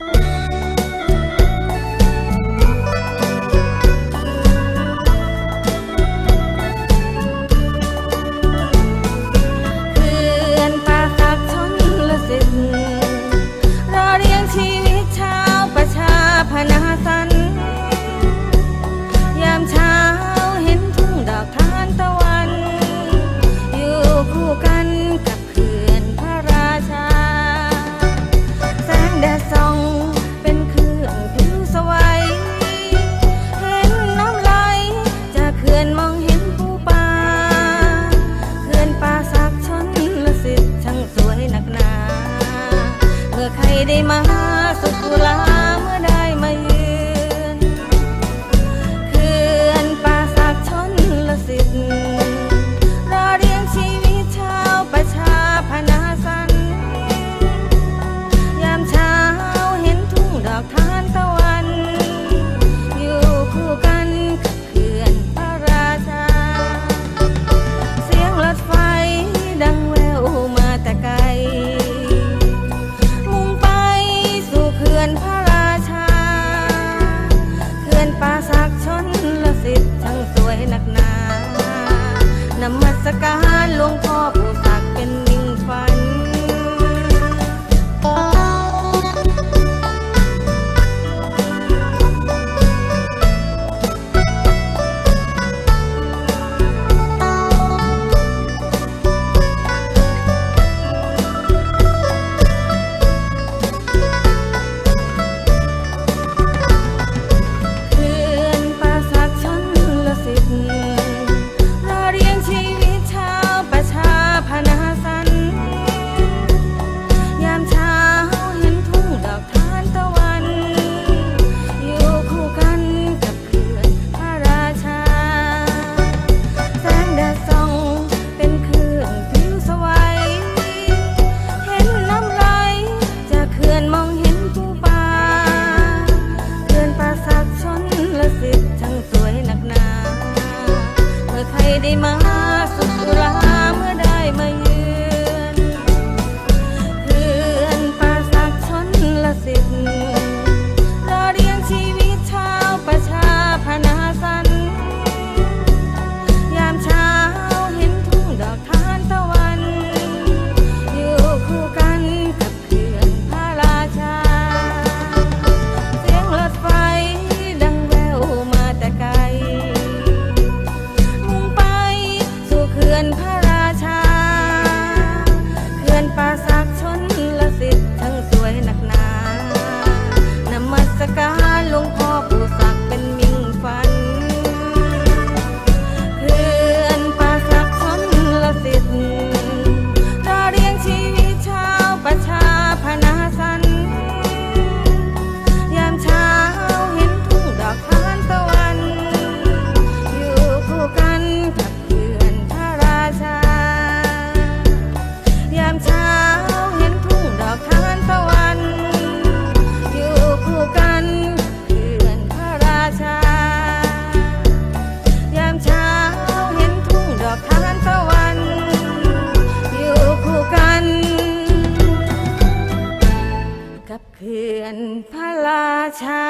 Bye. ขื่อนมองเห็นผู้ป่าเขื่อนป่าสักชนละสิทธิ์ช่างสวยหนักหนา เมื่อใครได้มาสุขุลา วยนักหนา นมัสการหลวงพ่อผู้ ได้ไหม กับเขื่อนพระราชา